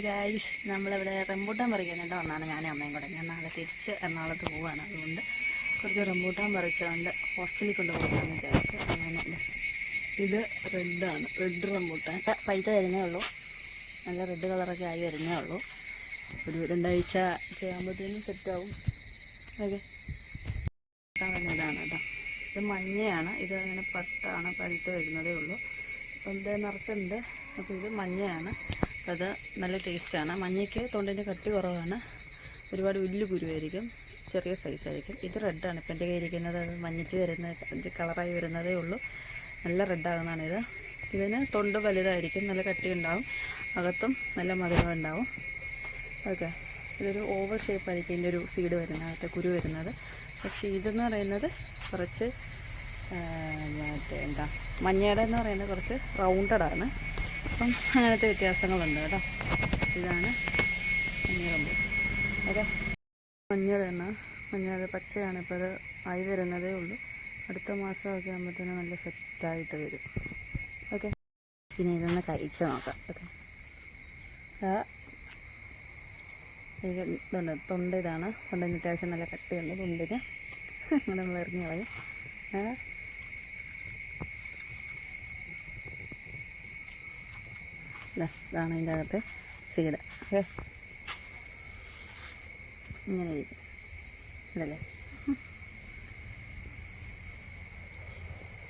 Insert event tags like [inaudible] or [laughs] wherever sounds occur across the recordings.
Guys നമ്മളിവിടെ rambutan പറിക്കാനായിട്ട് വന്നാണ് ഞാനും അമ്മയും കൂടെ. ഞാൻ നാളെ തിരിച്ച് എറണാകുളത്ത് പോവാണ്. അതുകൊണ്ട് കുറച്ച് റംബൂട്ടാൻ പറിച്ചുകൊണ്ട് ഹോസ്റ്റലിൽ കൊണ്ടുപോകാമെന്ന് വിചാരിച്ചു അങ്ങനെ ഇത് റെഡാണ് റെഡ് റംബൂട്ടാൻ. പൈസ വരുന്നേ ഉള്ളൂ. നല്ല റെഡ് കളറൊക്കെ ആയി വരുന്നേ ഉള്ളൂ. ഒരു രണ്ടാഴ്ച ചെയ്യാകുമ്പോഴത്തേനും സെറ്റാവും ഓക്കെ ഇതാണ് കേട്ടോ. ഇത് മഞ്ഞയാണ്. ഇത് അങ്ങനെ പത്താണ് പഴുത്ത് വരുന്നതേ ഉള്ളൂ. അപ്പം ഇത് നിറച്ചുണ്ട്. അപ്പോൾ ഇത് മഞ്ഞയാണ്. അത് നല്ല ടേസ്റ്റാണ്. മഞ്ഞയ്ക്ക് തൊണ്ടിന്റെ കട്ടി കുറവാണ്. ഒരുപാട് വലിയ കുരുവായിരിക്കും. ചെറിയ സൈസായിരിക്കും ഇത് റെഡാണ് ഇപ്പം എന്റെ കയ്യിരിക്കുന്നത് മഞ്ഞയ്ക്ക് വരുന്ന കളറായി വരുന്നതേ ഉള്ളൂ. നല്ല റെഡാകുന്നതാണ് ഇത്. ഇതിന് തൊണ്ട് വലുതായിരിക്കും. നല്ല കട്ടി ഉണ്ടാവും. അകത്തും നല്ല മധുരം ഉണ്ടാവും. ഓക്കെ. ഇതൊരു ഓവർ ഷേപ്പായിരിക്കും ഇതിന്റെ ഒരു സീഡ് വരുന്നത് അകത്തെ കുരു വരുന്നത്. പക്ഷേ ഇതെന്ന് പറയുന്നത് കുറച്ച് മറ്റേ എന്താ? മഞ്ഞയുടെ എന്ന് പറയുന്നത് കുറച്ച് റൗണ്ടഡാണ് അപ്പം അങ്ങനത്തെ വ്യത്യാസങ്ങളുണ്ട് കേട്ടോ. ഇതാണ് മഞ്ഞറമ്പ് മഞ്ഞൾ മഞ്ഞളാണ് മഞ്ഞൾ പച്ചയാണ് ഇപ്പോൾ അത് ആയി വരുന്നതേ ഉള്ളൂ. അടുത്ത മാസമൊക്കെ ആകുമ്പോഴത്തേനും നല്ല സെറ്റായിട്ട് വരും. ഓക്കെ. പിന്നെ ഇതൊന്ന് കഴിച്ച് നോക്കാം. ഓക്കെ. ഇതുണ്ട്. തൊണ്ട ഇതാണ്. തൊണ്ടിന് അത്യാവശ്യം നല്ല കട്ടിയുണ്ട്. തൊണ്ടിന്. [laughs] നമ്മൾ എറിഞ്ഞ് കളയും. ഇതാണ് അതിന്റെ അകത്ത് സീഡ്. ഏ ഇങ്ങനെ ഇരിക്കും. ഇതല്ലേ?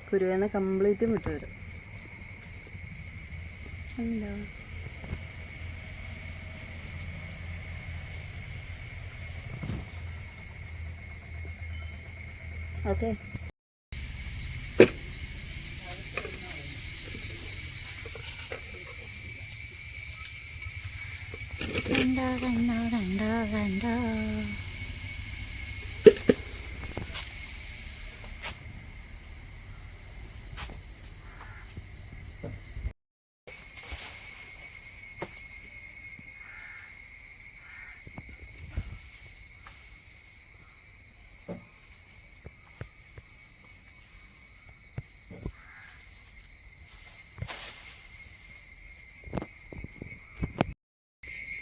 കുരുവേന്ന് കംപ്ലീറ്റും വിട്ടു വരും എന്താ? Okay? കണ്ടോ കണ്ടോ കണ്ടോ കണ്ടോ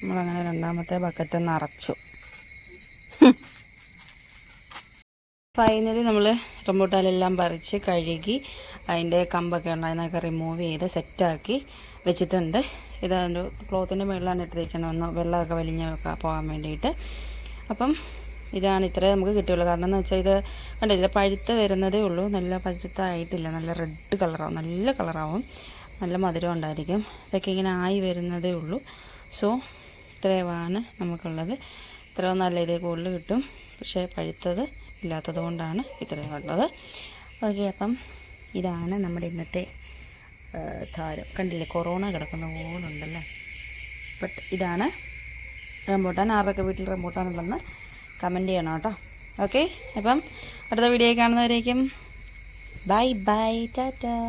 നമ്മളങ്ങനെ രണ്ടാമത്തെ ബക്കറ്റ് നിറച്ചു ഫൈനലി നമ്മൾ റംബൂട്ടാലെല്ലാം പറിച്ച് കഴുകി അതിന്റെ കമ്പൊക്കെ ഉണ്ടായിരുന്നൊക്കെ റിമൂവ് ചെയ്ത് സെറ്റാക്കി വെച്ചിട്ടുണ്ട്. ഇത് ഒരു ക്ലോത്തിന്റെ മുകളിലാണ് ഇട്ടിരിക്കുന്നത്. ഒന്ന് വെള്ളമൊക്കെ വലിഞ്ഞൊക്കെ പോകാൻ വേണ്ടിയിട്ട്. അപ്പം ഇതാണ് ഇത്രേ നമുക്ക് കിട്ടിയുള്ളൂ. കാരണം എന്ന് വെച്ചാൽ ഇത് കണ്ടില്ല പഴുത്ത് വരുന്നതേ ഉള്ളൂ. നല്ല പഴുത്തായിട്ടില്ല. നല്ല റെഡ് കളറാവും നല്ല കളറാവും നല്ല മധുരം ഉണ്ടായിരിക്കും. ഇതൊക്കെ ഇങ്ങനെ ആയി വരുന്നതേ ഉള്ളൂ. സോ ഇത്രയുമാണ് നമുക്കുള്ളത്. ഇത്ര നല്ല ഇതേ കൂടുതൽ കിട്ടും. പക്ഷേ പഴുത്തത് ഇല്ലാത്തത് കൊണ്ടാണ് ഇത്രയും ഉള്ളത്. ഓക്കെ അപ്പം ഇതാണ് നമ്മുടെ ഇന്നത്തെ താരം. കണ്ടില്ലേ കൊറോണ കിടക്കുന്ന പോലുണ്ടല്ലേ ബട്ട് ഇതാണ് റംബൂട്ടാൻ. ആരുടെയൊക്കെ വീട്ടിൽ റംബൂട്ടാൻ ഉണ്ടെന്ന് കമന്റ് ചെയ്യണം കേട്ടോ. ഓക്കെ അപ്പം അടുത്ത വീഡിയോ കാണുന്നവരേക്കും. Bye bye tata.